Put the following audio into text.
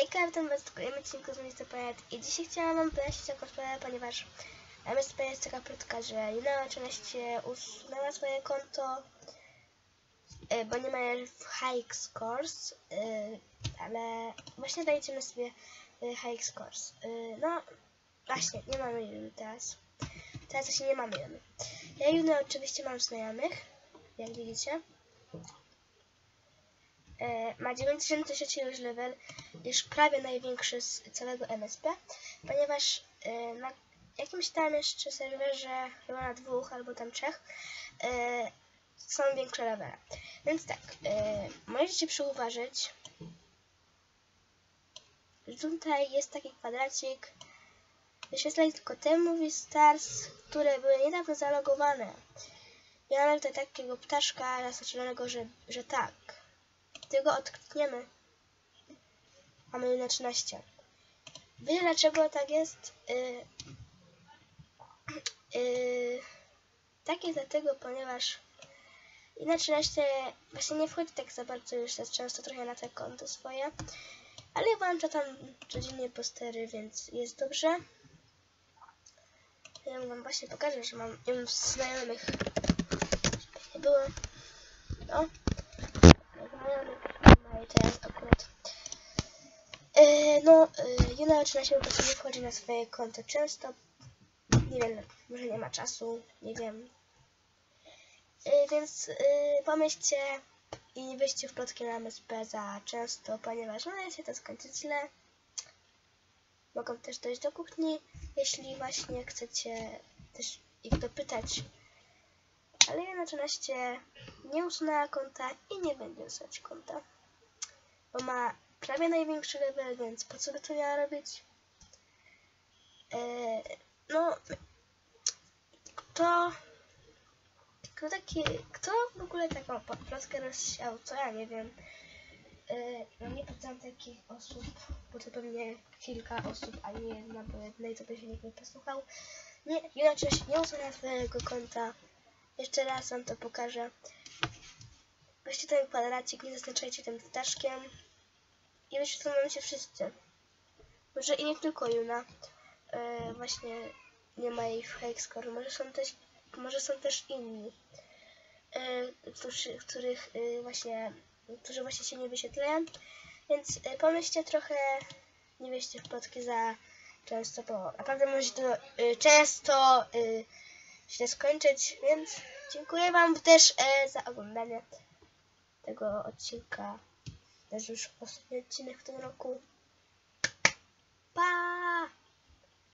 Hejka, witam was w kolejnym odcinku z. Planet i dzisiaj chciałam wam wyjaśnić o koszulę, ponieważ MSP jest taka plotka, że Juna oczywiście usunęła swoje konto, y, bo nie ma w high scores, y, ale właśnie dajcie sobie y, high scores. No, właśnie, nie mamy Juny teraz. Teraz właśnie nie mamy Juny. Ja Junę oczywiście mam znajomych, jak widzicie. E, ma 9003 już level, już prawie największy z całego MSP, ponieważ e, na jakimś tam jeszcze serwerze, chyba na dwóch albo tam trzech, e, są większe levele. Więc tak, e, możecie przyuważyć, że tutaj jest taki kwadracik, wyświetlać tylko te movie stars, które były niedawno zalogowane. I mamy tutaj takiego ptaszka zaznaczonego, że, że tak. Gdy go odklikniemy, mamy na 13. Wiecie dlaczego tak jest? Yy, yy, tak jest dlatego, ponieważ i na 13 właśnie nie wchodzi tak za bardzo już za często trochę na te konto swoje, ale włącza tam codziennie postery, więc jest dobrze. Ja wam właśnie pokażę, że mam, ja mam znajomych, było. No. No i teraz akurat. Yy, no, yy, Juna 13 po prostu nie wchodzi na swoje konto często. Nie wiem, może nie ma czasu, nie wiem. Yy, więc yy, pomyślcie i nie w plotki na MSP za często, ponieważ może się to skończyć źle. Mogą też dojść do kuchni, jeśli właśnie chcecie też ich dopytać. Ale ja na 13 nie usunęła konta i nie będzie usuwać konta. Bo ma prawie największy level, więc po co by to miała robić? Eee, no, kto, kto taki, kto w ogóle taką plotkę rozsiał, to ja nie wiem. Eee, no nie pytam takich osób, bo to pewnie kilka osób, a nie jedna, bo jednej to by się nikt nie posłuchał. Nie, inaczej nie usunęła swojego konta. Jeszcze raz wam to pokażę. Weźcie ten kwadracik, nie zaznaczajcie tym ptaszkiem. I wyświetlą nam się wszyscy. Może i nie tylko Juna. E, właśnie nie ma jej w high score. Może są też, może są też inni. E, którzy, których e, właśnie, którzy właśnie się nie wyświetlają. Więc pomyślcie trochę, nie weźcie w plotki za często, bo naprawdę może to często e, źle skończyć, więc dziękuję Wam też za oglądanie tego odcinka. Też już ostatni odcinek w tym roku.